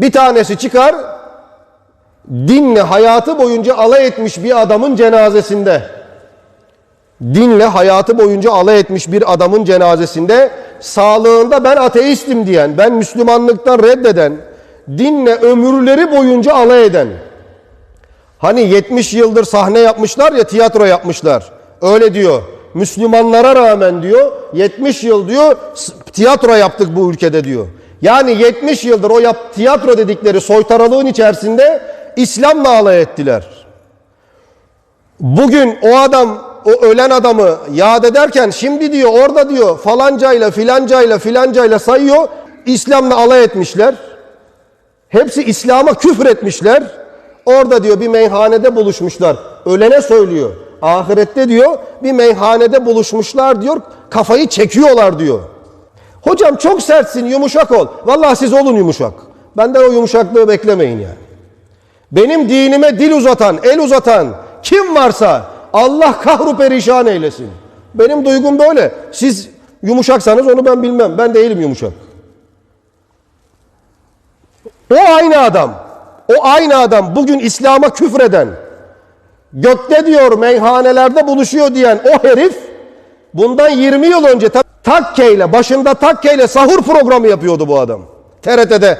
Bir tanesi çıkar, dinle hayatı boyunca alay etmiş bir adamın cenazesinde, dinle hayatı boyunca alay etmiş bir adamın cenazesinde, sağlığında ben ateistim diyen, ben Müslümanlıktan reddeden, dinle ömürleri boyunca alay eden, hani 70 yıldır sahne yapmışlar ya tiyatro yapmışlar, öyle diyor. Müslümanlara rağmen diyor 70 yıl diyor tiyatro yaptık bu ülkede diyor. Yani 70 yıldır o yap, tiyatro dedikleri soytaralığın içerisinde İslam'la alay ettiler. Bugün o adam o ölen adamı yad ederken şimdi diyor orada diyor falancayla filancayla filancayla sayıyor İslam'la alay etmişler. Hepsi İslam'a küfür etmişler. Orada diyor bir meyhanede buluşmuşlar. Ölene söylüyor. Ahirette diyor bir meyhanede buluşmuşlar diyor. Kafayı çekiyorlar diyor. Hocam çok sertsin yumuşak ol. Vallahi siz olun yumuşak. Benden o yumuşaklığı beklemeyin yani. Benim dinime dil uzatan, el uzatan kim varsa Allah kahru perişan eylesin. Benim duygum böyle. Siz yumuşaksanız onu ben bilmem. Ben değilim yumuşak. O aynı adam, o aynı adam bugün İslam'a küfreden, gökte diyor meyhanelerde buluşuyor diyen o herif bundan 20 yıl önce takkeyle, başında takkeyle sahur programı yapıyordu bu adam. TRT'de.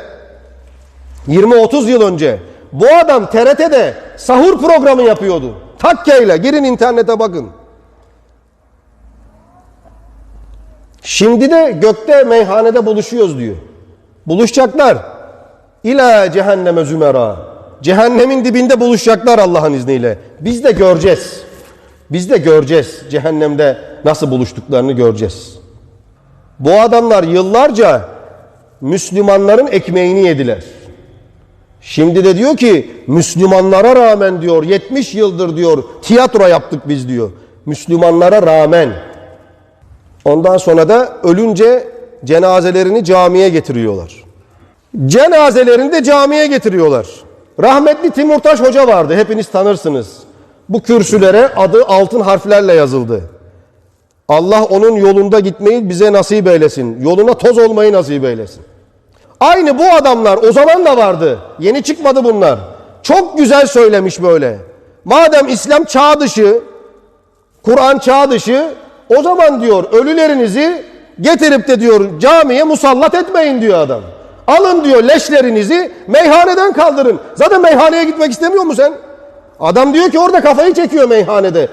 20-30 yıl önce. Bu adam TRT'de sahur programı yapıyordu. Takkeyle. Girin internete bakın. Şimdi de gökte meyhanede buluşuyoruz diyor. Buluşacaklar. İla cehenneme zümera. Cehennemin dibinde buluşacaklar Allah'ın izniyle. Biz de göreceğiz. Biz de göreceğiz. Cehennemde nasıl buluştuklarını göreceğiz. Bu adamlar yıllarca Müslümanların ekmeğini yediler. Şimdi de diyor ki Müslümanlara rağmen diyor 70 yıldır diyor tiyatro yaptık biz diyor. Müslümanlara rağmen. Ondan sonra da ölünce cenazelerini camiye getiriyorlar. Cenazelerini de camiye getiriyorlar. Rahmetli Timurtaş Hoca vardı. Hepiniz tanırsınız. Bu kürsülere adı altın harflerle yazıldı. Allah onun yolunda gitmeyi bize nasip eylesin. Yoluna toz olmayı nasip eylesin. Aynı bu adamlar o zaman da vardı. Yeni çıkmadı bunlar. Çok güzel söylemiş böyle. Madem İslam çağ dışı, Kur'an çağ dışı, o zaman diyor ölülerinizi getirip de diyor camiye musallat etmeyin diyor adam. Alın diyor leşlerinizi meyhaneden kaldırın. Zaten meyhaneye gitmek istemiyor musun sen? Adam diyor ki orada kafayı çekiyor meyhanede.